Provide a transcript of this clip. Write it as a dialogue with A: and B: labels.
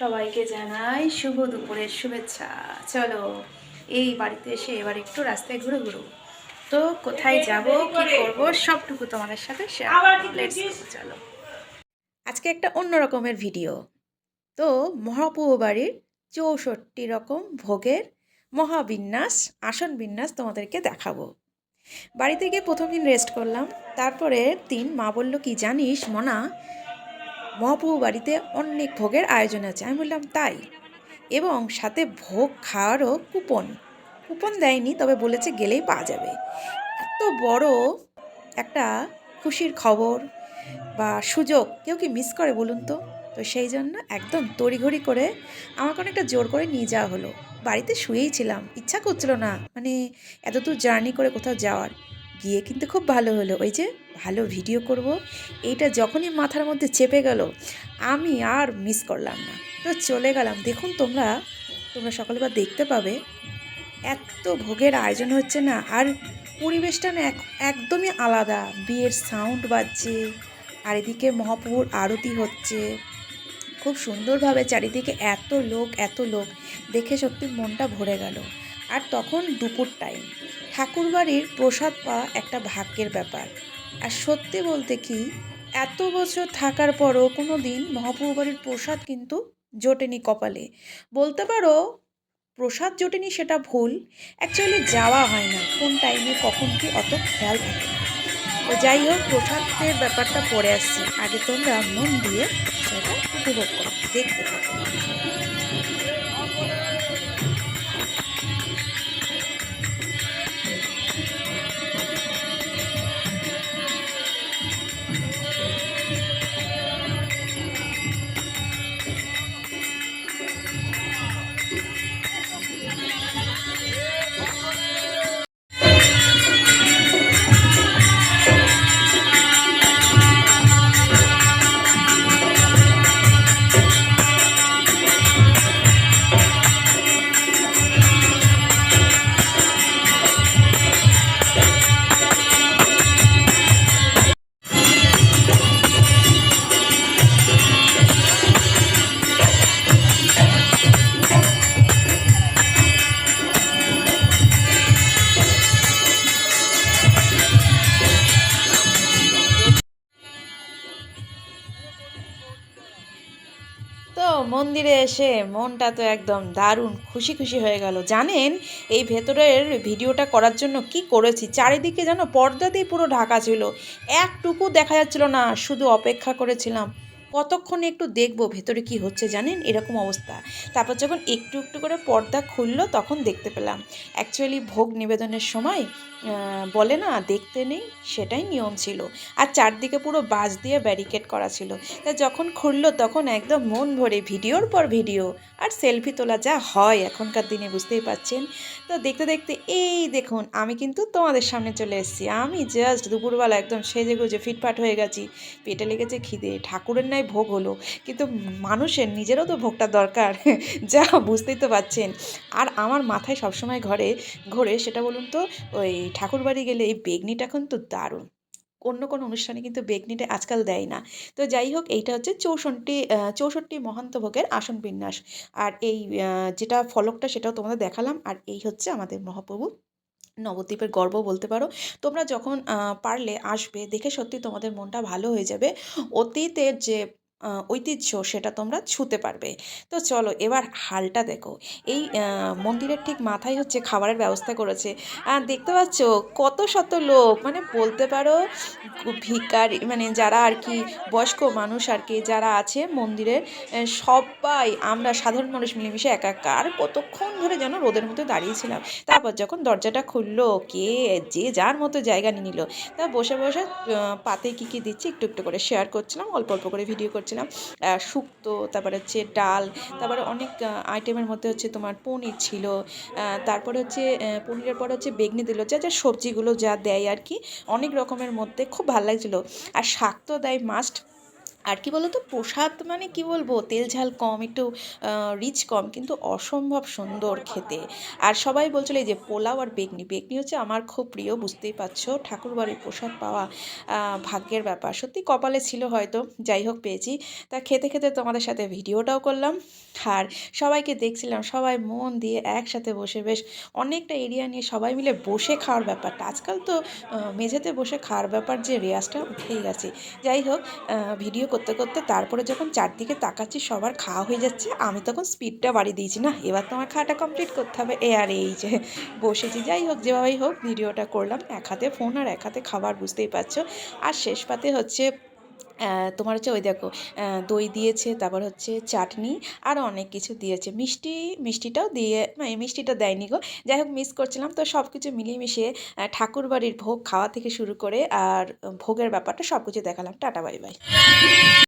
A: সবাইকে জানাই শুভ দুপুরের শুভেচ্ছা। চলো এই বাড়িতে এসে এবার একটু রাস্তায় ঘুরে ঘুরো। তো কোথায় যাব কি করব সবটুকু তোমাদের সাথে শেয়ার চলো। আজকে একটা অন্য রকমের ভিডিও তো মহাপ্রভু বাড়ির চৌষট্টি রকম ভোগের মহাবিন্যাস আসন বিন্যাস তোমাদেরকে দেখাবো। বাড়িতে গিয়ে প্রথম দিন রেস্ট করলাম তারপরে দিন মা বলল কি জানিস মনা মহাপ্রভু বাড়িতে অনেক ভোগের আয়োজন আছে। আমি বললাম, তাই? এবং সাথে ভোগ খাওয়ারও কুপন। কুপন দেয়নি, তবে বলেছে গেলেই পাওয়া যাবে। এত বড় একটা খুশির খবর বা সুযোগ, কেউ কি মিস করে বলুন তো? তো সেই জন্য একদম তড়িঘড়ি করে আমাকে অনেকটা জোর করে নিয়ে যাওয়া হলো। বাড়িতে শুয়েই ছিলাম, ইচ্ছা করছিল না মানে এত দূর জার্নি করে কোথাও যাওয়ার। গিয়ে কিন্তু খুব ভালো হলো। ওই যে ভালো ভিডিও করব, এইটা যখনই মাথার মধ্যে চেপে গেল, আমি আর মিস করলাম না। তো চলে গেলাম। দেখুন তোমরা তোমরা সকালবার দেখতে পাবে, এত ভোগের আয়োজন হচ্ছে না, আর পরিবেশটা না এক, একদমই আলাদা। বিয়ের সাউন্ড বাজছে, আর এদিকে মহাপ্রভুর আরতি হচ্ছে। খুব সুন্দরভাবে চারিদিকে এত লোক এত লোক। দেখে সত্যি মনটা ভরে গেল। আর তখন দুপুর টাইম ঠাকুরবাড়ির প্রসাদ পাওয়া একটা ভাগ্যের ব্যাপার। আর সত্যি বলতে কি, এত বছর থাকার পরও কোনো দিন মহাপ্রভু বাড়ির প্রসাদ কিন্তু জোটেনি কপালে। বলতে পারো, প্রসাদ জোটেনি সেটা ভুল। অ্যাকচুয়ালি যাওয়া হয় না, কোন টাইমে কখন কি অত খেয়াল থাকে তো যাই হোক, প্রসাদের ব্যাপারটা পরে আসছি। আগে তোমরা মন দিয়ে সেটা উপভোগ করো, দেখতে থাকো। মন্দিরে এসে মনটা তো একদম দারুণ খুশি খুশি হয়ে গেল। জানেন, এই ভেতরের ভিডিওটা করার জন্য কি করেছি? চারিদিকে যেন পর্দা দিয়ে পুরো ঢাকা ছিল। একটুকু দেখা যাচ্ছিল না, শুধু অপেক্ষা করেছিলাম। কতক্ষণ একটু দেখব, ভেতরে কি হচ্ছে জানেন? এরকম অবস্থা। তারপর যখন একটু একটু করে পর্দা খুললো, তখন দেখতে পেলাম। অ্যাকচুয়ালি ভোগ নিবেদনের সময় বলে না, দেখতে নেই। সেটাই নিয়ম ছিল। আর চারদিকে পুরো বাঁশ দিয়ে ব্যারিকেড করা ছিল। তা যখন খুললো, তখন একদম মন ভরে ভিডিওর পর ভিডিও। আর সেলফি তোলা যা হয় এখনকার দিনে, বুঝতেই পাচ্ছেন তো দেখতে দেখতে, এই দেখুন, আমি কিন্তু তোমাদের সামনে চলে এসেছি। আমি জাস্ট দুপুরবেলা একদম সেজে গুজে ফিটফাট হয়ে গেছি। পেটে লেগেছে খিদে। ঠাকুরের নয় ভোগ হলো। কিন্তু মানুষের নিজেরও তো ভোগটা দরকার। যা বুঝতেই তো পাচ্ছেন। আর আমার মাথায় সবসময় ঘরে, ঘোরে সেটা বলুন তো, ওই ঠাকুর বাড়ি গেলে এই বেগনিটা কিন্তু দারুণ। অন্য কোনো অনুষ্ঠানে কিন্তু বেগনিটা আজকাল দেয় না। তো যাই হোক, এইটা হচ্ছে চৌষট্টি চৌষট্টি মহান্ত ভোগের আসন বিন্যাস। আর এই যেটা ফলকটা সেটাও তোমাদের দেখালাম। আর এই হচ্ছে আমাদের মহাপ্রভু নবদ্বীপের গর্ব বলতে পারো। তোমরা যখন পারলে আসবে, দেখে সত্যি তোমাদের মনটা ভালো হয়ে যাবে। অতীতের যে ঐতিহ্য সেটা তোমরা ছুতে পারবে। তো চলো এবার হালটা দেখো। এই মন্দিরের ঠিক মাথায় হচ্ছে খাবারের ব্যবস্থা করেছে। আর দেখতে পাচ্ছ? কত শত লোক। মানে বলতে পারো ভিকারি মানে যারা আর কি বয়স্ক মানুষ আর কি যারা আছে মন্দিরের সবাই আমরা সাধারণ মানুষ মিলেমিশে একাকার কতক্ষণ ধরে যেন রোদের মতো দাঁড়িয়েছিলাম তারপর যখন দরজাটা খুললো, কে যে যার মতো জায়গা নিয়ে নিল। তা বসে বসে পাতে কী কী দিচ্ছে একটু একটু করে শেয়ার করছিলাম। অল্প অল্প করে ভিডিও করছিলাম। আহ, শুক্তো তারপরে হচ্ছে ডাল তারপরে অনেক আইটেমের মধ্যে হচ্ছে তোমার পনির ছিল। তারপরে হচ্ছে পনিরের পরে হচ্ছে বেগনি দিল। যা যা সবজিগুলো যা দেয় আর কি অনেক রকমের মধ্যে খুব ভালো লাগছিল। আর শাক তো দেয় মাস্ট আর কি বলতো, প্রসাদ মানে কি বলব, তেল ঝাল কম, একটু রিচ কম, কিন্তু অসম্ভব সুন্দর খেতে। আর সবাই বলছিল এই যে পোলাও আর বেগনি বেগনি হচ্ছে আমার খুব প্রিয়, বুঝতেই পারছ, ঠাকুরবাড়ির প্রসাদ পাওয়া ভাগ্যের ব্যাপার। সত্যি কপালে ছিল হয়তো, যাই হোক পেয়েছি। তা খেতে খেতে তোমাদের সাথে ভিডিওটাও করলাম। আর সবাইকে দেখছিলাম, সবাই মন দিয়ে একসাথে বসে, বেশ অনেকটা এরিয়া নিয়ে সবাই মিলে বসে খাওয়ার ব্যাপারটা। আজকাল তো মেঝেতে বসে খাওয়ার ব্যাপার যে রেয়াজটা উঠেই গেছে। যাই হোক ভিডিও করতে করতে তারপরে যখন চারদিকে তাকাচ্ছি সবার খাওয়া হয়ে যাচ্ছে, আমি তখন স্পিডটা বাড়িয়ে দিয়েছি, না, এবার তোমার খাওয়াটা কমপ্লিট করতে হবে। এ আর এই যে বসেছি, যাই হোক, যেভাবেই হোক, ভিডিওটা করলাম, এক হাতে ফোন আর এক হাতে খাবার, বুঝতেই পারছ। আর শেষ পাতে হচ্ছে তোমার হচ্ছে ওই দেখো দই দিয়েছে, তারপর হচ্ছে চাটনি আরও অনেক কিছু দিয়েছে। মিষ্টি, মিষ্টিটাও দিয়ে মানে মিষ্টিটা দেয়নি গো। যাই হোক মিস করছিলাম, তো সব কিছু মিলিয়ে ঠাকুর বাড়ির ভোগ খাওয়া থেকে শুরু করে আর ভোগের ব্যাপারটা সব কিছু দেখালাম। Tata bye bye